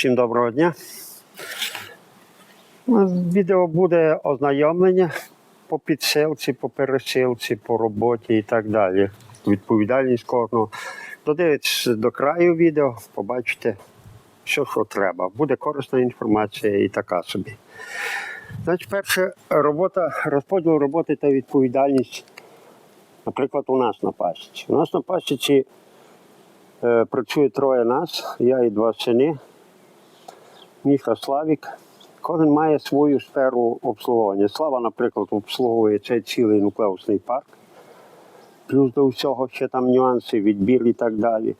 Всім доброго дня. Відео буде ознайомлення по підсилці, по пересилці, по роботі і так далі. Відповідальність кожного. Додивитесь до краю відео, побачите все, що треба. Буде корисна інформація і така собі. Значить, перше, робота, розподіл роботи та відповідальність, наприклад, у нас на пасіці. У нас на пасіці е, працює троє нас, я і два сини. Міша Славік. Кожен має свою сферу обслуговування. Слава, наприклад, обслуговує цей цілий нуклеусний парк. Плюс до всього ще там нюанси, відбір і так далі.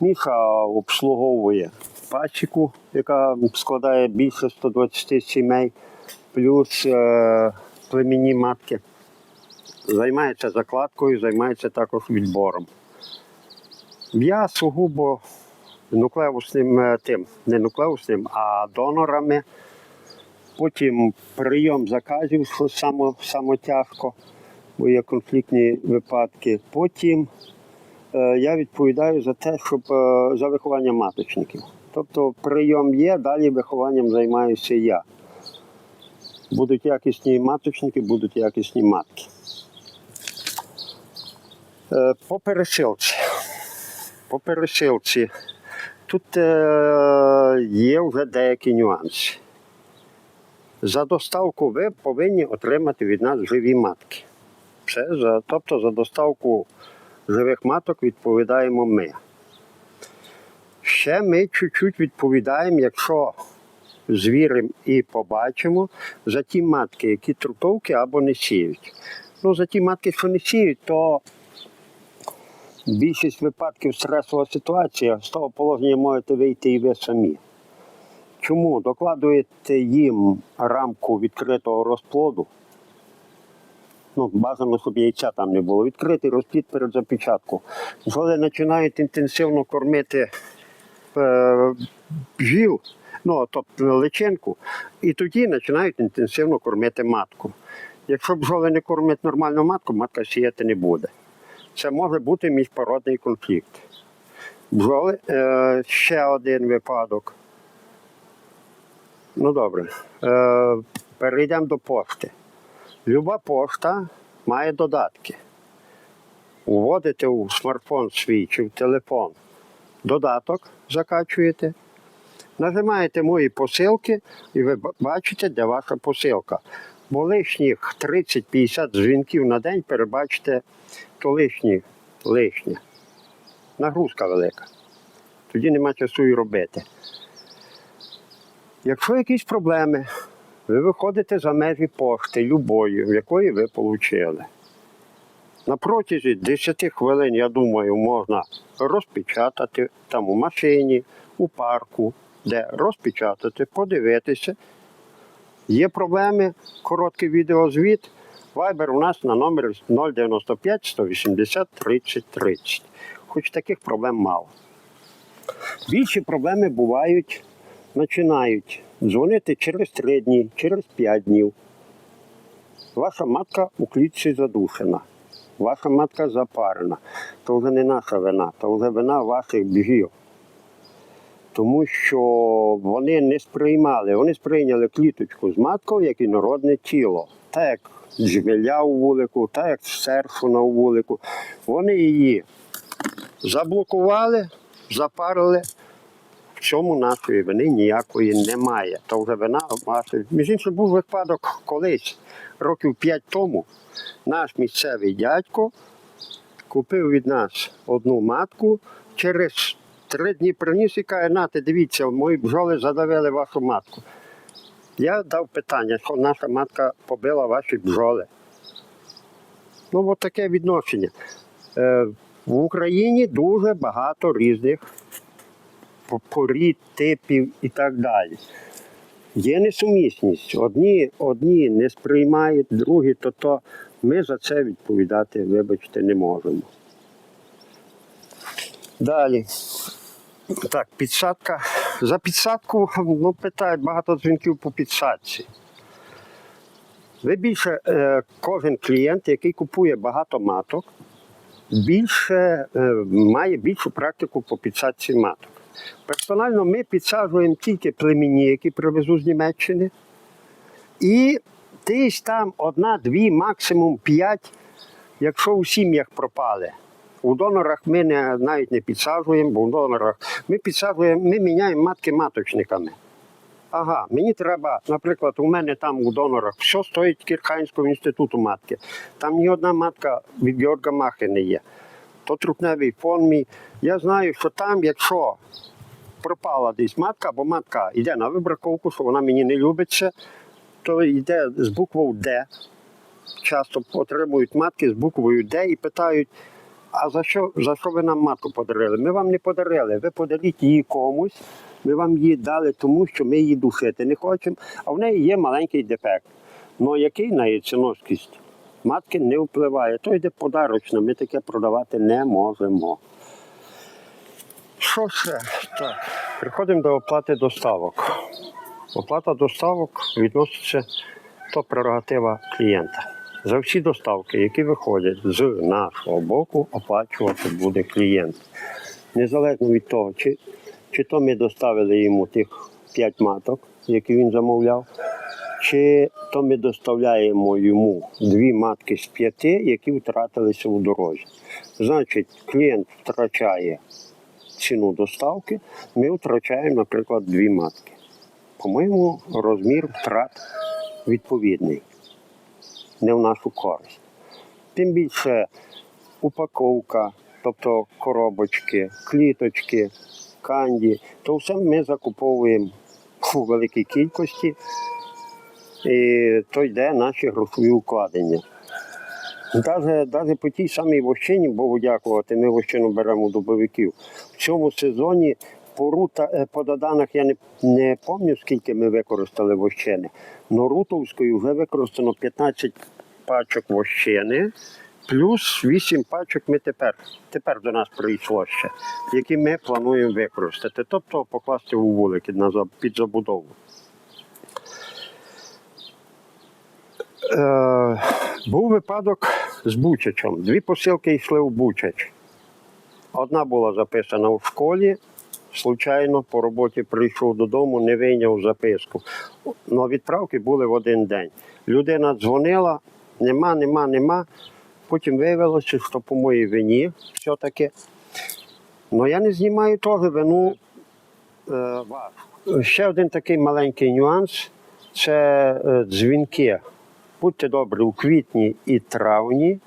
Міша обслуговує пасіку, яка складає більше 120 сімей, плюс е, племінні матки. Займається закладкою, займається також відбором. Я сугубо нуклеусним е, тим, не нуклеусним, а донорами. Потім прийом заказів, що саме тяжко, бо є конфліктні випадки. Потім е, я відповідаю за те, щоб е, за виховання маточників. Тобто прийом є, далі вихованням займаюся я. Будуть якісні маточники, будуть якісні матки. Е, по пересилці. По пересилці. Тут е, є вже деякі нюанси. За доставку ви повинні отримати від нас живі матки. За, тобто за доставку живих маток відповідаємо ми. Ще ми чуть-чуть відповідаємо, якщо звіримо і побачимо, за ті матки, які трутовки або не сіють. Ну, за ті матки, що не сіють, то більшість випадків стресова ситуація, з того положення можете вийти і ви самі. Чому? Докладуєте їм рамку відкритого розплоду. Ну, бажано, щоб яйця там не було. Відкритий розплід перед запечатку. Коли починають інтенсивно кормити е, бджіл, ну, тобто личинку, і тоді починають інтенсивно кормити матку. Якщо бджоли не кормять нормальну матку, матка сіяти не буде. Це може бути міжпородний конфлікт. Бджоли, е, ще один випадок. Ну добре. Е, перейдемо до пошти. Люба пошта має додатки. Вводите у смартфон свій чи в телефон додаток, закачуєте, нажимаєте мої посилки і ви бачите, де ваша посилка. Бо лишніх 30-50 дзвінків на день перебачите, то лишні, лишнє. Нагрузка велика. Тоді нема часу і робити. Якщо якісь проблеми, ви виходите за межі пошти любої, в якої ви отримали. На протязі 10 хвилин, я думаю, можна розпечатати там у машині, у парку, де розпечатати, подивитися. Є проблеми, короткий відеозвіт. Вайбер у нас на номер 095 180 30 30. Хоч таких проблем мало. Більші проблеми бувають, починають дзвонити через 3 дні, через 5 днів. Ваша матка у клітці задушена, ваша матка запарена. То вже не наша вина, то вже вина ваших бігів. Тому що вони не сприймали, вони сприйняли кліточку з маткою як інородне тіло. Так як джмеля у вулику, так як серфуна у вулику. Вони її заблокували, запарили. В цьому нашої вини ніякої немає. То вже вина ваша. Між іншим був випадок колись, років п'ять тому, наш місцевий дядько купив від нас одну матку через три дні приніс і каже, нате, дивіться, мої бджоли задавили вашу матку. Я дав питання, що наша матка побила ваші бджоли. Ну, от таке відношення. Е, в Україні дуже багато різних по- порід, типів і так далі. Є несумісність. Одні, одні не сприймають, другі то то. Ми за це відповідати, вибачте, не можемо. Далі. Так, підсадка. За підсадку ну, питають багато дзвінків по підсадці. Ви більше, е, кожен клієнт, який купує багато маток, більше, е, має більшу практику по підсадці маток. Персонально ми підсаджуємо тільки племінні, які привезу з Німеччини. І десь там одна, дві, максимум п'ять, якщо у сім'ях пропали. У донорах ми не, навіть не підсаджуємо, бо у донорах ми підсаджуємо, ми міняємо матки маточниками. Ага, мені треба, наприклад, у мене там у донорах все стоїть Кірханського інституту матки. Там ні одна матка від Георга Махи не є. То трупневий фон мій. Я знаю, що там, якщо пропала десь матка, або матка йде на вибраковку, що вона мені не любиться, то йде з буквою Д. Часто отримують матки з буквою Д і питають, а за що, за що ви нам матку подарили? Ми вам не подарили, ви подаріть її комусь, ми вам її дали тому, що ми її душити не хочемо, а в неї є маленький дефект. Ну який на яйценоскість? Матки не впливає, то йде подарочно, ми таке продавати не можемо. Що ще? Так, приходимо до оплати доставок. Оплата доставок відноситься до прерогатива клієнта. За всі доставки, які виходять з нашого боку, оплачувати буде клієнт. Незалежно від того, чи, чи то ми доставили йому тих 5 маток, які він замовляв, чи то ми доставляємо йому дві матки з п'яти, які втратилися у дорозі. Значить, клієнт втрачає ціну доставки, ми втрачаємо, наприклад, дві матки. По-моєму, розмір втрат відповідний, не в нашу користь. Тим більше упаковка, тобто коробочки, кліточки, канді, то все ми закуповуємо у великій кількості, і то йде наші грошові укладення. Даже по тій самій вощині, Богу дякувати, ми вощину беремо дубовиків. В цьому сезоні по, рута, е, по доданах я не, не пам'ятаю, скільки ми використали вощини. Но рутовською вже використано 15 пачок вощини, плюс 8 пачок ми тепер, тепер до нас прийшло ще, які ми плануємо використати. Тобто покласти у вулики під забудову. Е, був випадок з Бучачем. Дві посилки йшли в Бучач. Одна була записана в школі. Случайно по роботі прийшов додому, не вийняв записку. Но відправки були в один день. Людина дзвонила, нема, нема, нема. Потім виявилося, що по моїй вині все-таки. Ну я не знімаю теж вину. Е. Ще один такий маленький нюанс це е, дзвінки. Будьте добрі, у квітні і травні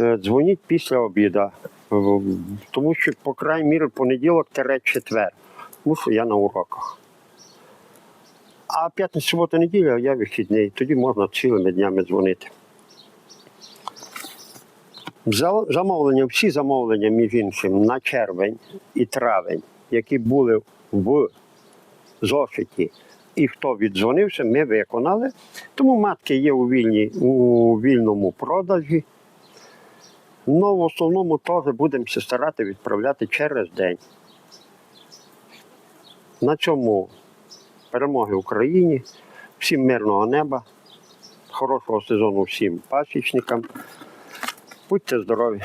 е, дзвоніть після обіду. Тому що, по крайній мірі, понеділок четвер. Тому що я на уроках. А п'ятниця, субота, неділя я вихідний, тоді можна цілими днями дзвонити. Замовлення, всі замовлення, між іншим, на червень і травень, які були в зошиті, і хто віддзвонився, ми виконали. Тому матки є у, вільні, у вільному продажі. Ну, в основному теж будемо старатися старати відправляти через день. На цьому перемоги Україні, всім мирного неба, хорошого сезону всім пасічникам. Будьте здорові!